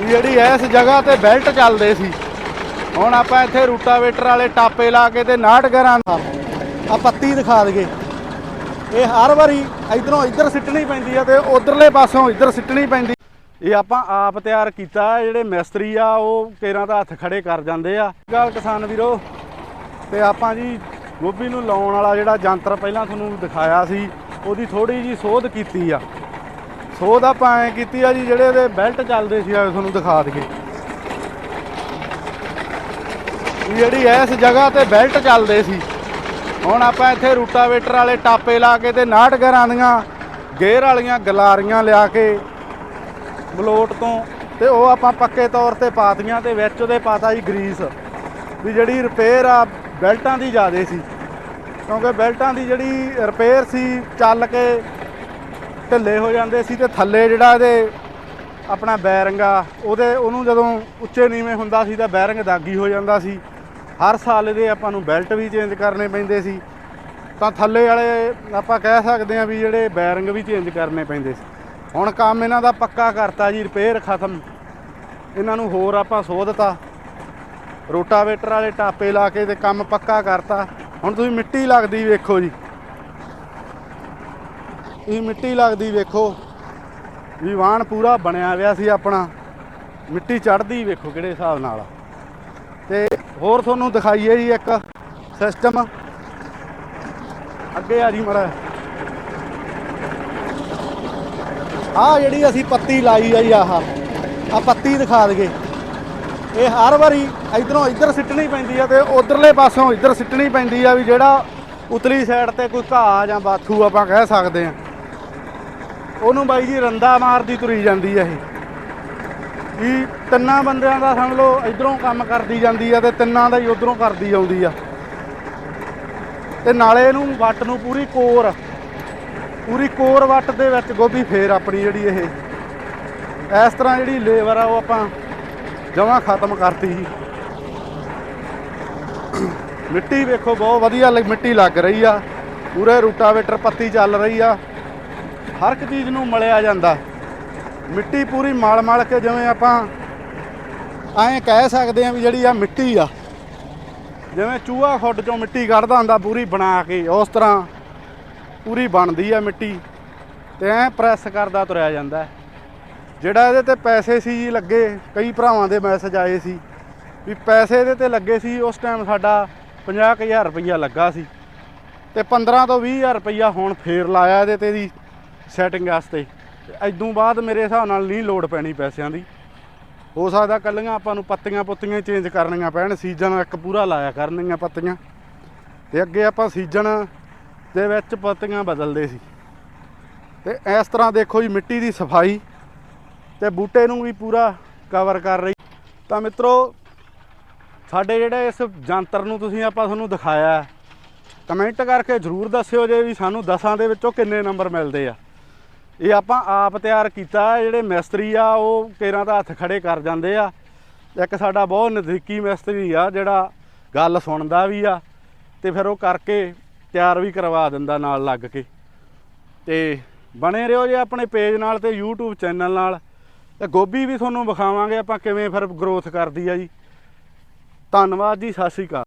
ਵੀ ਜਿਹੜੀ ਇਸ ਜਗ੍ਹਾ ਤੇ ਬੈਲਟ ਚੱਲਦੇ ਸੀ। ਹੁਣ ਆਪਾਂ ਇੱਥੇ ਰੂਟਾਵੇਟਰ ਵਾਲੇ ਟਾਪੇ ਲਾ ਕੇ ਤੇ 69 ਗਰਾਂ ਆ ਪੱਤੀ ਦਿਖਾ ਦਈਏ। ਇਹ ਹਰ ਵਾਰੀ ਇਧਰੋਂ ਇੱਧਰ ਸਿੱਟਣੀ ਪੈਂਦੀ ਆ ਤੇ ਉਧਰਲੇ ਪਾਸੋਂ ਇੱਧਰ ਸਿੱਟਣੀ ਪੈਂਦੀ। ਇਹ ਆਪਾਂ ਆਪ ਤਿਆਰ ਕੀਤਾ, ਜਿਹੜੇ ਮਿਸਤਰੀ ਆ, ਉਹ ਕੇਰਾਂ ਦਾ ਹੱਥ ਖੜੇ ਕਰ ਜਾਂਦੇ ਆ। ਗੱਲ ਕਿਸਾਨ ਵੀਰੋ। ਤੇ ਆਪਾਂ ਜੀ ਗੋਭੀ ਨੂੰ ਲਾਉਣ ਵਾਲਾ ਜਿਹੜਾ ਯੰਤਰ ਪਹਿਲਾਂ ਤੁਹਾਨੂੰ ਦਿਖਾਇਆ ਸੀ, ਉਹਦੀ ਥੋੜੀ ਜੀ ਸੋਧ ਕੀਤੀ ਆ। ਸੋਧ ਆਪਾਂ ਐ ਕੀਤੀ ਆ ਜੀ, ਜਿਹੜੇ ਇਹਦੇ ਬੈਲਟ ਚੱਲਦੇ ਸੀ ਆ, ਤੁਹਾਨੂੰ ਦਿਖਾ ਦਈਏ। ਵੀ ਜਿਹੜੀ ਇਸ ਜਗ੍ਹਾ ਤੇ ਬੈਲਟ ਚੱਲਦੇ ਸੀ, ਹੁਣ ਆਪਾਂ ਇੱਥੇ ਰੂਟਾਵੇਟਰ ਵਾਲੇ ਟਾਪੇ ਲਾ ਕੇ ਤੇ 69 ਗਰਾਂ ਦੀਆਂ ਗੇਅਰ ਵਾਲੀਆਂ ਗਲਾਰੀਆਂ ਲਿਆ ਕੇ ਬਲੋਟ ਤੋਂ ਤੇ ਉਹ ਆਪਾਂ ਪੱਕੇ ਤੌਰ ਤੇ ਪਾਤੀਆਂ ਤੇ ਵਿੱਚ ਉਹਦੇ ਪਾਤਾ ਜੀ ਗਰੀਸ, ਵੀ ਜਿਹੜੀ ਰਿਪੇਅਰ ਆ ਬੈਲਟਾਂ ਦੀ ਜ਼ਿਆਦੇ ਸੀ। ਕਿਉਂਕਿ ਬੈਲਟਾਂ ਦੀ ਜਿਹੜੀ ਰਿਪੇਅਰ ਸੀ, ਚੱਲ ਕੇ ਢਿੱਲੇ ਹੋ ਜਾਂਦੇ ਸੀ ਤੇ ਥੱਲੇ ਜਿਹੜਾ ਇਹਦੇ ਆਪਣਾ ਬੈਰਿੰਗ ਆ ਉਹਦੇ, ਉਹਨੂੰ ਜਦੋਂ ਉੱਚੇ ਨੀਵੇਂ ਹੁੰਦਾ ਸੀ ਤਾਂ ਬੈਰਿੰਗ ਦਾਗੀ ਹੋ ਜਾਂਦਾ ਸੀ। ਹਰ ਸਾਲ ਇਹਦੇ ਆਪਾਂ ਨੂੰ ਬੈਲਟ ਵੀ ਚੇਂਜ ਕਰਨੇ ਪੈਂਦੇ ਸੀ। ਤਾਂ ਥੱਲੇ ਵਾਲੇ ਆਪਾਂ ਕਹਿ ਸਕਦੇ ਆ ਵੀ ਜਿਹੜੇ ਬੈਰਿੰਗ ਵੀ ਚੇਂਜ ਕਰਨੇ ਪੈਂਦੇ ਸੀ। ਹੁਣ ਕੰਮ ਇਹਨਾਂ ਦਾ ਪੱਕਾ ਕਰਤਾ ਜੀ, ਰਿਪੇਅਰ ਖਤਮ। ਇਹਨਾਂ ਨੂੰ ਹੋਰ ਆਪਾਂ ਸੋਧਤਾ। ਰੋਟਾਵੇਟਰ ਵਾਲੇ ਟਾਪੇ ਲਾ ਕੇ ਤੇ ਕੰਮ ਪੱਕਾ ਕਰਤਾ। ਹੁਣ ਤੁਸੀਂ ਮਿੱਟੀ ਲੱਗਦੀ ਵੇਖੋ ਜੀ। ਇਹ ਮਿੱਟੀ ਲੱਗਦੀ ਵੇਖੋ। ਵੀ ਵਾਹਣ ਪੂਰਾ ਬਣਿਆ ਹੋਇਆ ਸੀ ਆਪਣਾ। ਮਿੱਟੀ ਚੜਦੀ ਵੇਖੋ ਕਿਹੜੇ ਹਿਸਾਬ ਨਾਲ। ਆ। ਤੇ ਹੋਰ ਤੁਹਾਨੂੰ ਦਿਖਾਈਏ ਜੀ ਇੱਕ ਸਿਸਟਮ ਅੱਗੇ ਆ ਜੀ ਮੜਾ। ਆ ਜਿਹੜੀ ਅਸੀਂ ਪੱਤੀ ਲਾਈ ਆ ਜੀ ਆਹ। ਆ ਪੱਤੀ ਦਿਖਾ ਦਈਏ। ਇਹ ਹਰ ਵਾਰੀ ਇਧਰੋਂ ਇੱਧਰ ਸਿੱਟਣੀ ਪੈਂਦੀ ਆ ਤੇ ਉਧਰਲੇ ਪਾਸੋਂ ਇੱਧਰ ਸਿੱਟਣੀ ਪੈਂਦੀ ਆ ਵੀ ਜਿਹੜਾ ਉਤਲੀ ਸਾਈਡ ਤੇ ਕੋਈ ਘਾਹ ਜਾਂ ਬਾਥੂ ਆਪਾਂ ਕਹਿ ਸਕਦੇ ਆ। ਉਹਨੂੰ ਬਾਈ ਜੀ ਰੰਦਾ ਮਾਰਦੀ ਤੁਰੀ ਜਾਂਦੀ ਆ ਇਹ। ਵੀ ਤਿੰਨਾਂ ਬੰਦਿਆਂ ਦਾ ਸਮਝ ਲਓ, ਇਧਰੋਂ ਕੰਮ ਕਰਦੀ ਜਾਂਦੀ ਆ ਤੇ ਤਿੰਨਾਂ ਦਾ ਹੀ ਉਧਰੋਂ ਕਰਦੀ ਆਉਂਦੀ ਆ। ਤੇ ਨਾਲੇ ਇਹਨੂੰ ਵੱਟ ਨੂੰ ਪੂਰੀ ਕੋਰ ਪੂਰੀ ਕੋਰ ਵੱਟ ਦੇ ਵਿੱਚ ਗੋਭੀ ਫੇਰ ਆਪਣੀ ਜਿਹੜੀ ਇਹ। ਇਸ ਤਰ੍ਹਾਂ ਜਿਹੜੀ ਲੇਬਰ ਆ ਉਹ ਆਪਾਂ ਜਮਾਂ ਖਤਮ ਕਰਤੀ ਸੀ। ਮਿੱਟੀ ਵੇਖੋ, ਬਹੁਤ ਵਧੀਆ ਲ- ਮਿੱਟੀ ਲੱਗ ਰਹੀ ਆ। ਪੂਰੇ ਰੂਟਾਵੇਟਰ ਪੱਤੀ ਚੱਲ ਰਹੀ ਆ। ਹਰ ਇੱਕ ਚੀਜ਼ ਨੂੰ ਮਲਿਆ ਜਾਂਦਾ। ਮਿੱਟੀ ਪੂਰੀ ਮਲ ਮਲ ਕੇ ਜਿਵੇਂ ਆਪਾਂ ਐਂ ਕਹਿ ਸਕਦੇ ਆ ਵੀ ਜਿਹੜੀ ਆ ਮਿੱਟੀ ਆ। ਜਿਵੇਂ ਚੂਹਾ ਖੁੱਡ ਚੋਂ ਮਿੱਟੀ ਕੱਢਦਾ ਹੁੰਦਾ, ਪੂਰੀ ਬਣਾ ਕੇ, ਉਸ ਤਰ੍ਹਾਂ ਪੂਰੀ ਬਣਦੀ ਆ ਮਿੱਟੀ ਤੇ ਐ ਪ੍ਰੈਸ ਕਰਦਾ ਤੁਰਿਆ ਜਾਂਦਾ। ਜਿਹੜਾ ਇਹਦੇ ਤੇ ਪੈਸੇ ਸੀ ਜੀ ਲੱਗੇ, ਕਈ ਭਰਾਵਾਂ ਦੇ ਮੈਸੇਜ ਆਏ ਸੀ ਵੀ ਪੈਸੇ ਇਹਦੇ ਤੇ ਲੱਗੇ ਸੀ, ਉਸ ਟਾਈਮ ਸਾਡਾ 50000 ਰੁਪਈਆ ਲੱਗਾ ਸੀ ਤੇ 15 ਤੋਂ 20000 ਰੁਪਈਆ ਹੁਣ ਫੇਰ ਲਾਇਆ ਇਹਦੇ ਤੇ ਦੀ ਸੈਟਿੰਗ ਵਾਸਤੇ। ਤੇ ਐਦੋਂ ਬਾਅਦ ਮੇਰੇ ਹਿਸਾਬ ਨਾਲ ਨਹੀਂ ਲੋੜ ਪੈਣੀ ਪੈਸਿਆਂ ਦੀ। ਹੋ ਸਕਦਾ ਕੱਲੀਆਂ ਆਪਾਂ ਨੂੰ ਪੱਤੀਆਂ ਪੁੱਤੀਆਂ ਚੇਂਜ ਕਰਨੀਆਂ ਪੈਣ ਸੀਜ਼ਨ ਇੱਕ ਪੂਰਾ ਲਾਇਆ ਕਰਨੀਆਂ ਪੱਤੀਆਂ। ਤੇ ਅੱਗੇ ਆਪਾਂ ਸੀਜ਼ਨ ਦੇ ਵਿੱਚ ਪੱਤੀਆਂ ਬਦਲਦੇ ਸੀ। ਤੇ ਇਸ ਤਰ੍ਹਾਂ ਦੇਖੋ ਜੀ ਮਿੱਟੀ ਦੀ ਸਫ਼ਾਈ ਤੇ ਬੂਟੇ ਨੂੰ ਵੀ ਪੂਰਾ ਕਵਰ ਕਰ ਰਹੀ। ਤਾਂ ਮਿੱਤਰੋ, ਸਾਡੇ ਜਿਹੜੇ ਇਸ ਜੰਤਰ ਨੂੰ ਤੁਸੀਂ ਆਪਾਂ ਤੁਹਾਨੂੰ ਦਿਖਾਇਆ ਕਮੈਂਟ ਕਰਕੇ ਜਰੂਰ ਦੱਸਿਓ ਜੇ ਵੀ ਸਾਨੂੰ ਦਸਾਂ ਦੇ ਵਿੱਚੋਂ ਕਿੰਨੇ ਨੰਬਰ ਮਿਲਦੇ ਆ। ਇਹ ਆਪਾਂ ਆਪ ਤਿਆਰ ਕੀਤਾ, ਜਿਹੜੇ ਮਿਸਤਰੀ ਆ, ਉਹ ਕੇਰਾਂ ਦਾ ਹੱਥ ਖੜੇ ਕਰ ਜਾਂਦੇ ਆ। ਇੱਕ ਸਾਡਾ ਬਹੁਤ ਨਜ਼ਦੀਕੀ ਮਿਸਤਰੀ ਆ, ਜਿਹੜਾ ਗੱਲ ਸੁਣਦਾ ਵੀ ਆ, ਤੇ ਫਿਰ ਉਹ ਕਰਕੇ ਤਿਆਰ ਵੀ ਕਰਵਾ ਦਿੰਦਾ ਨਾਲ ਲੱਗ ਕੇ। ਤੇ ਬਣੇ ਰਹੋ ਜੇ ਆਪਣੇ ਪੇਜ ਨਾਲ ਤੇ YouTube ਚੈਨਲ ਨਾਲ। ਤੇ ਗੋਭੀ ਵੀ ਤੁਹਾਨੂੰ ਵਿਖਾਵਾਂਗੇ ਆਪਾਂ ਕਿਵੇਂ ਫਿਰ ਗਰੋਥ ਕਰਦੀ ਆ ਜੀ। ਧੰਨਵਾਦ ਜੀ, ਸਤਿ ਸ਼੍ਰੀ ਅਕਾਲ।